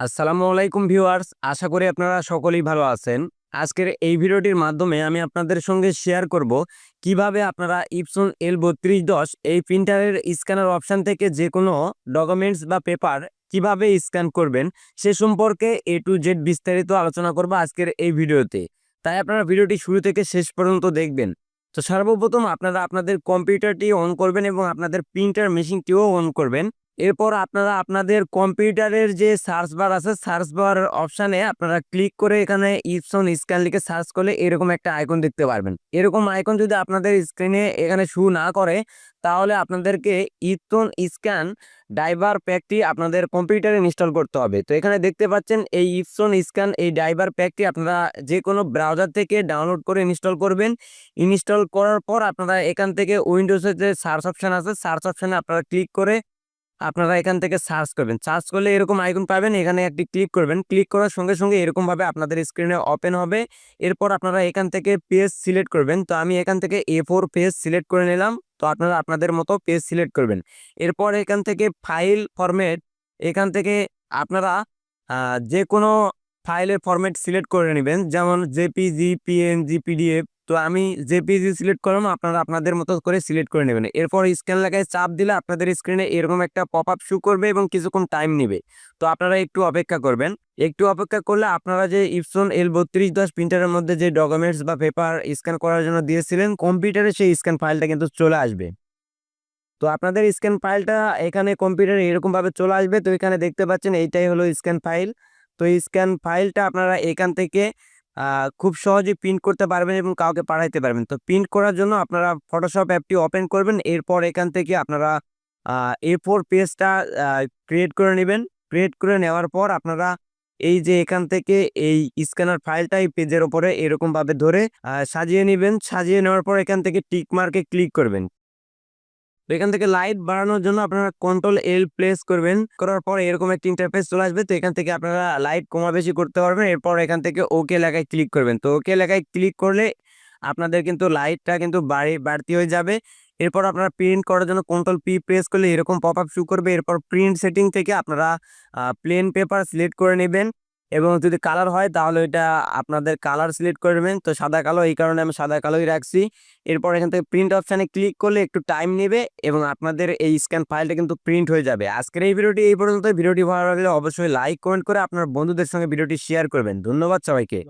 আসসালামু আলাইকুম ভিউয়ার্স, আশা করি আপনারা সকলেই ভালো আছেন। আজকের এই ভিডিওটির মাধ্যমে আমি আপনাদের সঙ্গে শেয়ার করব কীভাবে আপনারা ইপসন এল বত্রিশ দশ এই প্রিন্টারের স্ক্যানার অপশান থেকে যে কোনো ডকুমেন্টস বা পেপার কীভাবে স্ক্যান করবেন সে সম্পর্কে এ টু জেড বিস্তারিত আলোচনা করব আজকের এই ভিডিওতে। তাই আপনারা ভিডিওটি শুরু থেকে শেষ পর্যন্ত দেখবেন। তো সর্বপ্রথম আপনারা আপনাদের কম্পিউটারটি অন করবেন এবং আপনাদের প্রিন্টার মেশিনটিও অন করবেন। এরপর আপনারা আপনাদের কম্পিউটারের যে সার্চ বার আছে, সার্চ বার অপশানে আপনারা ক্লিক করে এখানে ইপসন স্ক্যান লিখে সার্চ করলে এরকম একটা আইকন দেখতে পারবেন। এরকম আইকন যদি আপনাদের স্ক্রিনে এখানে শু না করে, তাহলে আপনাদেরকে ইপসন স্ক্যান ড্রাইভার প্যাকটি আপনাদের কম্পিউটারে ইনস্টল করতে হবে। তো এখানে দেখতে পাচ্ছেন এই ইপসন স্ক্যান, এই ড্রাইভার প্যাকটি আপনারা যে কোনো ব্রাউজার থেকে ডাউনলোড করে ইনস্টল করবেন। ইনস্টল করার পর আপনারা এখান থেকে উইন্ডোজের যে সার্চ অপশান আছে, সার্চ অপশানে আপনারা ক্লিক করে আপনারা এখান থেকে সার্চ করবেন। সার্চ করলে এরকম আইকন পাবেন, এখানে একটি ক্লিক করবেন। ক্লিক করার সঙ্গে সঙ্গে এরকমভাবে আপনাদের স্ক্রিনে ওপেন হবে। এরপর আপনারা এখান থেকে পেজ সিলেক্ট করবেন। তো আমি এখান থেকে এ ফোর পেজ সিলেক্ট করে নিলাম। তো আপনারা আপনাদের মতো পেজ সিলেক্ট করবেন। এরপর এখান থেকে ফাইল ফরম্যাট এখান থেকে আপনারা যে কোনো ফাইলের ফরম্যাট সিলেক্ট করে নেবেন। যেমন জেপিজি পিএনজি পিডিএফ তো আমি যে জেপিজি সিলেক্ট করলাম, আপনারা আপনাদের মতো করে সিলেক্ট করে নেবেন। এরপর স্ক্যান লাগায় চাপ দিলে আপনাদের স্ক্রিনে এরকম একটা পপ আপ শু করবে এবং কিছুক্ষণ টাইম নেবে। তো আপনারা একটু অপেক্ষা করবেন। একটু অপেক্ষা করলে আপনারা যে ইপসন এল বত্রিশ দশ প্রিন্টারের মধ্যে যে ডকুমেন্টস বা পেপার স্ক্যান করার জন্য দিয়েছিলেন কম্পিউটারে সেই স্ক্যান ফাইলটা কিন্তু চলে আসবে। তো আপনাদের স্ক্যান ফাইলটা এখানে কম্পিউটারে এরকমভাবে চলে আসবে। তো এখানে দেখতে পাচ্ছেন এইটাই হলো স্ক্যান ফাইল তো স্ক্যান ফাইলটা আপনারা এখান থেকে খুব সহজে প্রিন্ট করতে পারবেন এবং কাউকে পাঠাইতে পারবেন। তো প্রিন্ট করার জন্য আপনারা ফটোশপ অ্যাপটি ওপেন করবেন, এরপর এখান থেকে আপনারা এ ফোর পেজটা ক্রিয়েট করে নেবেন। ক্রিয়েট করে নেওয়ার পর আপনারা এই যে এখান থেকে এই স্ক্যানার ফাইলটা এই পেজের ওপরে এরকমভাবে ধরে সাজিয়ে নেবেন। সাজিয়ে নেওয়ার পর এখান থেকে টিক মার্কে ক্লিক করবেন। তো এখান থেকে লাইট বাড়ানোর জন্য আপনারা কন্ট্রোল এল প্লেস করবেন। করার পর এরকম একটা ইন্টারফেস চলে আসবে, তো এখান থেকে আপনারা লাইট কমা বেশি করতে পারবেন। এরপর এখান থেকে ওকে লেখায় ক্লিক করবেন। তো ওকে লেখায় ক্লিক করলে আপনাদের কিন্তু লাইটটা কিন্তু বাড়ি, বাড়তি হয়ে যাবে। এরপর আপনারা প্রিন্ট করার জন্য কন্ট্রোল পি প্রেস করলে এরকম পপ আপ শু করবে। এরপর প্রিন্ট সেটিং থেকে আপনারা প্লেন পেপার সিলেক্ট করে নেবেন। এবং যদি কালার হয়, তাহলে ওইটা আপনাদের কালার সিলেক্ট করবেন তো সাদা, কালো, এই কারণে আমি সাদা, কালোই রাখছি। এরপর এখান থেকে প্রিন্ট অপশানে ক্লিক করলে একটু টাইম নেবে এবং আপনাদের এই স্ক্যান ফাইলটা কিন্তু প্রিন্ট হয়ে যাবে। আজকের এই ভিডিওটি এই পর্যন্ত ভিডিওটি ভালো লাগলে অবশ্যই লাইক কমেন্ট করে আপনার বন্ধুদের সঙ্গে ভিডিওটি শেয়ার করবেন। ধন্যবাদ সবাইকে।